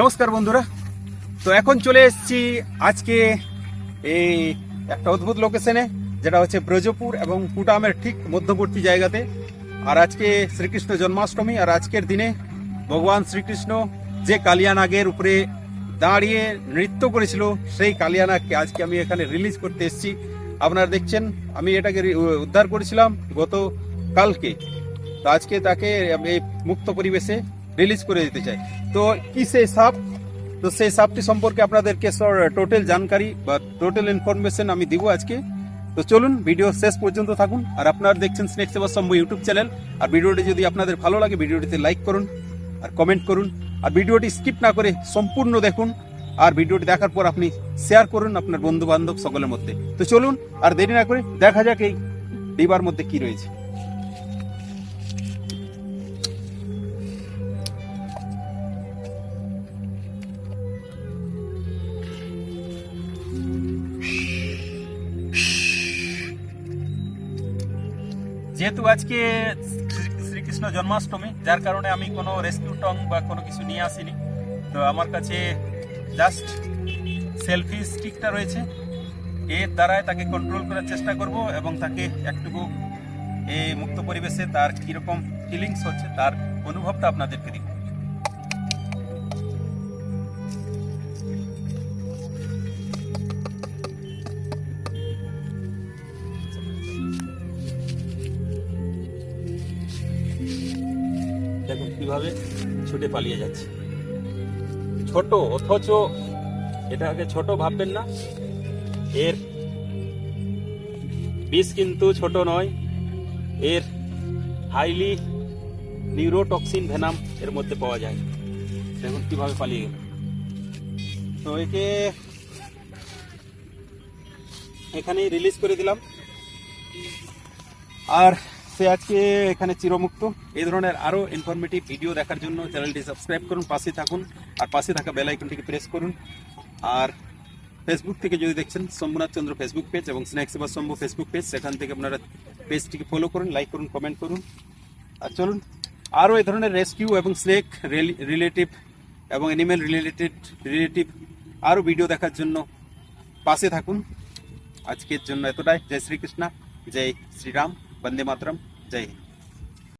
নমস্কার বন্ধুরা। তো এখন চলে এসেছি আজকে এই একটা অদ্ভুত লোকেশনে যেটা হচ্ছে ব্রজপুর এবং কুটামের ঠিক মধ্যবর্তী জায়গাতে। আর আজকে শ্রীকৃষ্ণ জন্মাষ্টমী, আর আজকের দিনে ভগবান শ্রীকৃষ্ণ যে কালিয়ানাগের উপরে দাঁড়িয়ে নৃত্য করেছিল, সেই কালিয়ানাগকে আজকে আমি এখানে রিলিজ করতে এসেছি। আপনারা দেখছেন, আমি এটাকে উদ্ধার করেছিলাম গত কালকে তো আজকে তাকে আমি মুক্ত পরিবেশে রিলিজ করে দিতে চাই। তো কি সেই সাপ? তো সেই সাপটি সম্পর্কে আপনাদেরকে টোটাল জানকারি বা টোটাল ইনফরমেশন আমি দিব আজকে। তো চলুন ভিডিও শেষ পর্যন্ত থাকুন। আর আপনারা দেখছেন স্নেক সেবা সম্ভব ইউটিউব চ্যানেল আর ভিডিওটি যদি আপনাদের ভালো লাগে ভিডিওটিতে লাইক করুন আর কমেন্ট করুন। আর ভিডিওটি স্কিপ না করে সম্পূর্ণ দেখুন। আর ভিডিওটি দেখার পর আপনি শেয়ার করুন আপনার বন্ধু বান্ধব সকলের মধ্যে। তো চলুন, আর দেরি না করে দেখা যাক এই ডিবার মধ্যে কি রয়েছে। যেহেতু আজকে শ্রীকৃষ্ণ জন্মাষ্টমী, যার কারণে আমি কোনো রেস্কিউ টং বা কোনো কিছু নিয়ে আসিনি। তো আমার কাছে জাস্ট সেলফি স্টিকটা রয়েছে। এর দ্বারাই তাকে কন্ট্রোল করার চেষ্টা করব এবং তাকে একটুকু এই মুক্ত পরিবেশে তার কীরকম ফিলিংস হচ্ছে, তার অনুভবটা আপনাদেরকে দিব। দেখুন কীভাবে ছুটে পালিয়ে যাচ্ছে। ছোট, অথচ এটাকে ছোট ভাববেন না। এর বিষ কিন্তু ছোট নয়। এর হাইলি নিউরোটক্সিন ভেনাম এর মধ্যে পাওয়া যায়। দেখুন কীভাবে পালিয়ে গেল। তো একে এখানেই রিলিজ করে দিলাম। আর সে আজকে এখানে চিরমুক্ত। এই ধরনের আরও ইনফরমেটিভ ভিডিও দেখার জন্য চ্যানেলটি সাবস্ক্রাইব করুন পাশে থাকুন, আর পাশে থাকা বেল আইকনটিকে প্রেস করুন। আর ফেসবুক থেকে যদি দেখছেন শম্ভুনাথ চন্দ্র ফেসবুক পেজ এবং স্ন্যাক্স সেবা শম্ভু ফেসবুক পেজ সেখান থেকে আপনারা পেজটিকে ফলো করুন লাইক করুন কমেন্ট করুন। আর চলুন আরও এই ধরনের রেস্কিউ এবং স্নেক রিলেটিভ এবং অ্যানিমেল রিলেটেড রিলেটিভ আরও ভিডিও দেখার জন্য পাশে থাকুন। আজকের জন্য এতটাই। জয় শ্রীকৃষ্ণ, জয় শ্রীরাম। वंदे मातरम। जय हिंद।